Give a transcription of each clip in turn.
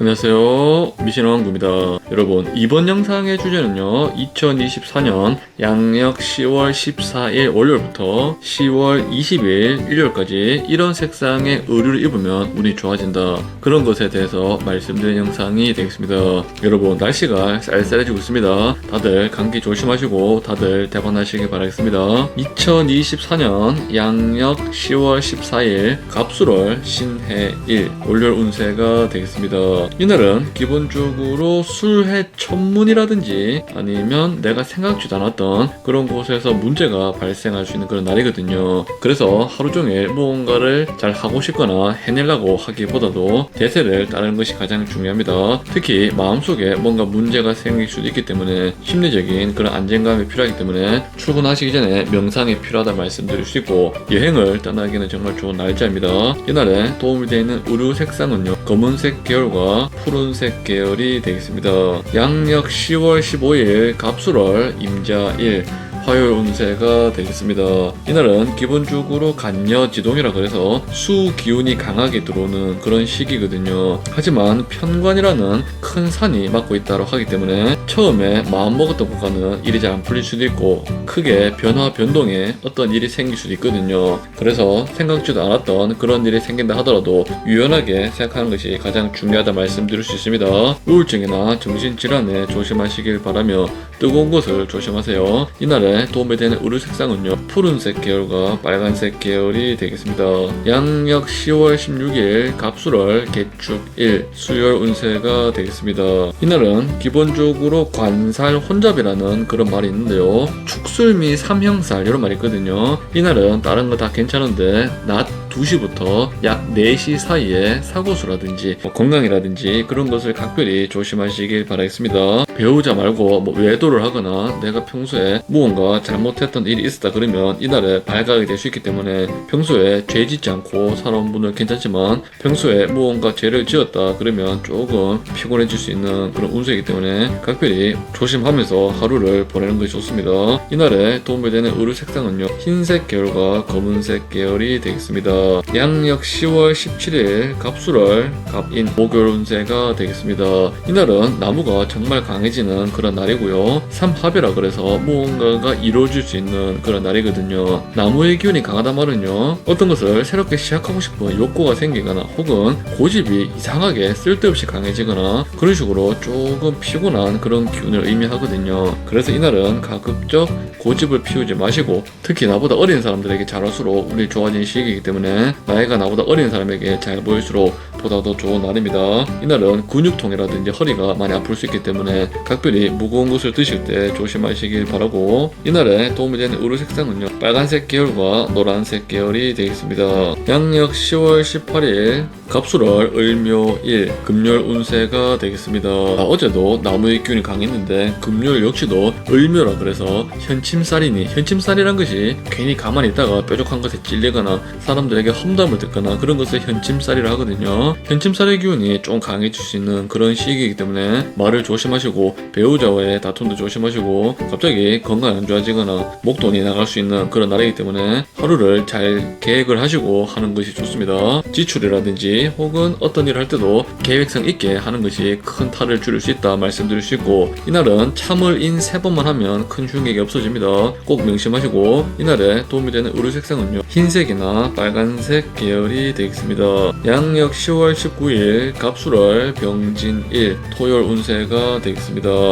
안녕하세요. 미신왕구입니다. 여러분 이번 영상의 주제는요 2024년 양력 10월 14일 월요일부터 10월 20일 일요일까지 이런 색상의 의류를 입으면 운이 좋아진다. 그런 것에 대해서 말씀드린 영상이 되겠습니다. 여러분 날씨가 쌀쌀해지고 있습니다. 다들 감기 조심하시고 다들 대박나시길 바라겠습니다. 2024년 양력 10월 14일 갑술월 신해일 월요일 운세가 되겠습니다 이날은 기본적으로 술해 천문이라든지 아니면 내가 생각지도 않았던 그런 곳에서 문제가 발생할 수 있는 그런 날이거든요. 그래서 하루 종일 무언가를 잘 하고 싶거나 해내려고 하기보다도 대세를 따르는 것이 가장 중요합니다. 특히 마음속에 뭔가 문제가 생길 수도 있기 때문에 심리적인 그런 안정감이 필요하기 때문에 출근하시기 전에 명상이 필요하다 말씀드릴 수 있고 여행을 떠나기는 정말 좋은 날짜입니다. 이날에 도움이 되는 의류 색상은요 검은색 계열과 푸른색 계열이 되겠습니다. 양력 10월 15일 갑술월 임자일 화요일 운세가 되겠습니다. 이날은 기본적으로 간여지동이라 그래서 수 기운이 강하게 들어오는 그런 시기거든요. 하지만 편관이라는 큰 산이 막고 있다고 하기 때문에 처음에 마음먹었던 것과는 일이 잘 안 풀릴 수도 있고 크게 변화 변동에 어떤 일이 생길 수도 있거든요. 그래서 생각지도 않았던 그런 일이 생긴다 하더라도 유연하게 생각하는 것이 가장 중요하다 말씀드릴 수 있습니다. 우울증이나 정신질환에 조심하시길 바라며 뜨거운 것을 조심하세요. 이날 에 도움이 되는 의류 색상은요. 푸른색 계열과 빨간색 계열이 되겠습니다. 양력 10월 16일 갑술월 개축일 수요일 운세가 되겠습니다. 이날은 기본적으로 관살 혼잡이라는 그런 말이 있는데요. 축술미 삼형살 이런 말이 있거든요. 이날은 다른 거 다 괜찮은데 낮 2시부터 약 4시 사이에 사고수라든지 뭐 건강이라든지 그런 것을 각별히 조심하시길 바라겠습니다. 배우자 말고 뭐 외도를 하거나 내가 평소에 무언가 잘못했던 일이 있었다 그러면 이날에 발각이 될 수 있기 때문에 평소에 죄 짓지 않고 살아온 분은 괜찮지만 평소에 무언가 죄를 지었다 그러면 조금 피곤해질 수 있는 그런 운세이기 때문에 각별히 조심하면서 하루를 보내는 것이 좋습니다. 이날에 도움이 되는 의류 색상은요 흰색 계열과 검은색 계열이 되겠습니다. 양력 10월 17일 갑술월 갑인 목요일 운세가 되겠습니다. 이날은 나무가 정말 강해 지는 그런 날이고요. 삼합이라 그래서 무언가가 이루어질 수 있는 그런 날이거든요. 나무의 기운이 강하다 말은요. 어떤 것을 새롭게 시작하고 싶은 욕구가 생기거나 혹은 고집이 이상하게 쓸데없이 강해지거나 그런 식으로 조금 피곤한 그런 기운을 의미하거든요. 그래서 이날은 가급적 고집을 피우지 마시고 특히 나보다 어린 사람들에게 잘할수록 운이 좋아지는 시기이기 때문에 나이가 나보다 어린 사람에게 잘 보일수록 보다 더 좋은 날입니다. 이날은 근육통이라든지 허리가 많이 아플 수 있기 때문에 각별히 무거운 것을 드실 때 조심하시길 바라고 이날에 도움이 되는 의류 색상은요 빨간색 계열과 노란색 계열이 되겠습니다. 양력 10월 18일 갑술월 을묘일 금요일 운세가 되겠습니다. 아, 어제도 나무의 기운이 강했는데 금요일 역시도 을묘라 그래서 현침살이니 현침살이란 것이 괜히 가만히 있다가 뾰족한 것에 찔리거나 사람들에게 험담을 듣거나 그런 것을 현침살이라 하거든요. 현침살의 기운이 좀 강해질 수 있는 그런 시기이기 때문에 말을 조심하시고 배우자와의 다툼도 조심하시고 갑자기 건강이 안 좋아지거나 목돈이 나갈 수 있는 그런 날이기 때문에 하루를 잘 계획을 하시고 하는 것이 좋습니다. 지출이라든지 혹은 어떤 일을 할 때도 계획성 있게 하는 것이 큰 탈을 줄일 수 있다 말씀드릴 수 있고 이날은 참을 인 세 번만 하면 큰 흉액이 없어집니다. 꼭 명심하시고 이날에 도움이 되는 의류 색상은요 흰색이나 빨간색 계열이 되겠습니다. 양력 10월 19일 갑술월 병진일 토요일 운세가 되겠습니다.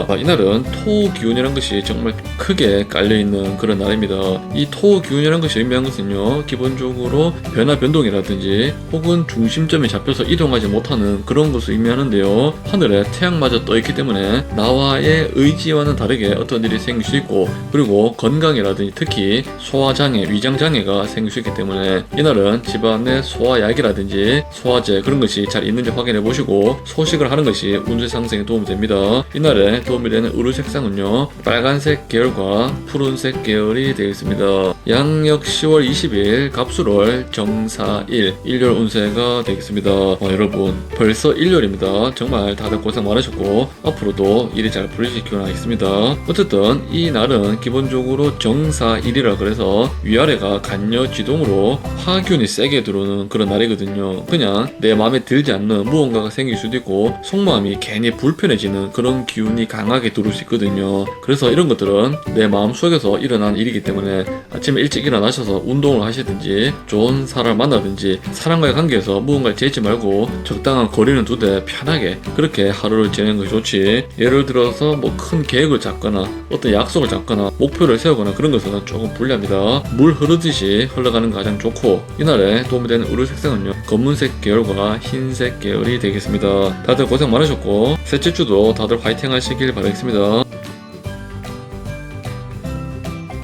아, 이날은 토 기운이란 것이 정말 크게 깔려있는 그런 날입니다. 이 토 기운이란 것이 의미하는 것은요 기본적으로 변화 변동이라든지 혹은 중심점이 잡혀서 이동하지 못하는 그런 것을 의미하는데요. 하늘에 태양마저 떠있기 때문에 나와의 의지와는 다르게 어떤 일이 생길 수 있고 그리고 건강이라든지 특히 소화장애, 위장장애가 생길 수 있기 때문에 이날은 집안의 소화약이라든지 소화제 그런 것이 잘 있는지 확인해 보시고 소식을 하는 것이 운세 상승에 도움이 됩니다. 이날 이날에 도움이 되는 의류 색상은요 빨간색 계열과 푸른색 계열이 되겠습니다. 양력 10월 20일 갑수월 정사일 일요일 운세가 되겠습니다. 어, 여러분 벌써 일요일입니다. 정말 다들 고생 많으셨고 앞으로도 일이 잘 풀리실 기원 하겠습니다. 어쨌든 이 날은 기본적으로 정사일이라 그래서 위아래가 간여 지동으로 화균이 세게 들어오는 그런 날이거든요. 그냥 내 마음에 들지 않는 무언가가 생길 수도 있고 속마음이 괜히 불편해지는 그런 기운 이 강하게 들어올 수 있거든요. 그래서 이런 것들은 내 마음 속에서 일어난 일이기 때문에 아침에 일찍 일어나셔서 운동을 하시든지 좋은 사람을 만나든지 사람과의 관계에서 무언가를 재지 말고 적당한 거리는 두되 편하게 그렇게 하루를 지내는 것이 좋지. 예를 들어서 뭐 큰 계획을 잡거나 어떤 약속을 잡거나 목표를 세우거나 그런 것은 조금 불리합니다. 물 흐르듯이 흘러가는 게 가장 좋고 이날에 도움이 되는 의류 색상은요 검은색 계열과 흰색 계열이 되겠습니다. 다들 고생 많으셨고 셋째 주도 다들 화이팅 하시길 바라겠습니다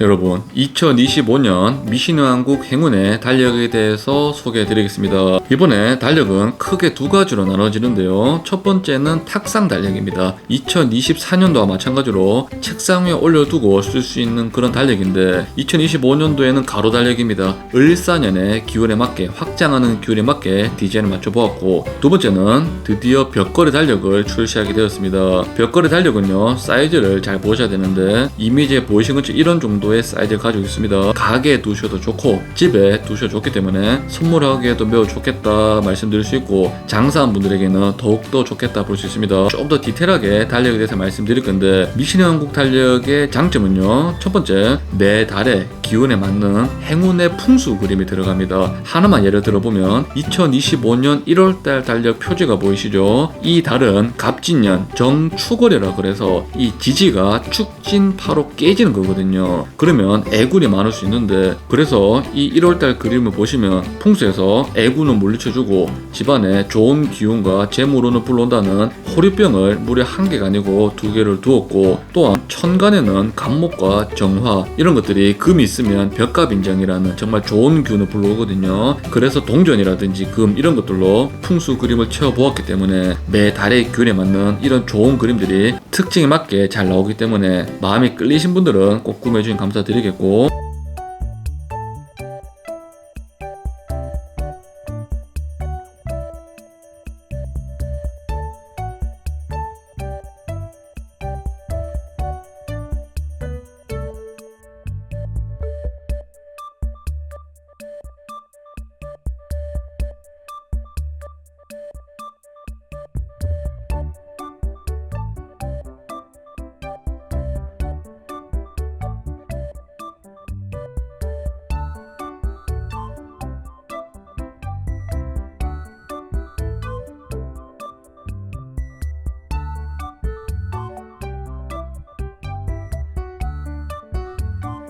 여러분, 2025년 미신왕국 행운의 달력에 대해서 소개해 드리겠습니다. 이번에 달력은 크게 두 가지로 나눠지는데요. 첫 번째는 탁상 달력입니다. 2024년도와 마찬가지로 책상 위에 올려두고 쓸 수 있는 그런 달력인데 2025년도에는 가로 달력입니다. 을사년의 기운에 맞게 확장하는 기운에 맞게 디자인을 맞춰 보았고 두 번째는 드디어 벽걸이 달력을 출시하게 되었습니다. 벽걸이 달력은요 사이즈를 잘 보셔야 되는데 이미지에 보이신 것처럼 이런 정도의 사이즈를 가지고 있습니다. 가게에 두셔도 좋고 집에 두셔도 좋기 때문에 선물하기에도 매우 좋겠다 말씀드릴 수 있고 장사한 분들에게는 더욱더 좋겠다 볼 수 있습니다. 좀더 디테일하게 달력에 대해서 말씀드릴 건데 미신의 왕국 달력의 장점은요. 첫 번째 매 달에 기운에 맞는 행운의 풍수 그림이 들어갑니다. 하나만 예를 들어보면 2025년 1월달 달력 표지가 보이시죠? 이 달은 갑진년 정축월이라 그래서 이 지지가 축진파로 깨지는 거거든요. 그러면 애군이 많을 수 있는데 그래서 이 1월달 그림을 보시면 풍수에서 애군을 물리쳐주고 집안에 좋은 기운과 재물운을 불러온다는 호리병을 무려 한 개가 아니고 두 개를 두었고 또한 천간에는 간목과 정화 이런 것들이 금이 있 으면 벽갑인장이라는 정말 좋은 기운을 불러오거든요. 그래서 동전이라든지 금 이런 것들로 풍수 그림을 채워보았기 때문에 매 달의 기운에 맞는 이런 좋은 그림들이 특징에 맞게 잘 나오기 때문에 마음이 끌리신 분들은 꼭 구매해주신 감사드리겠고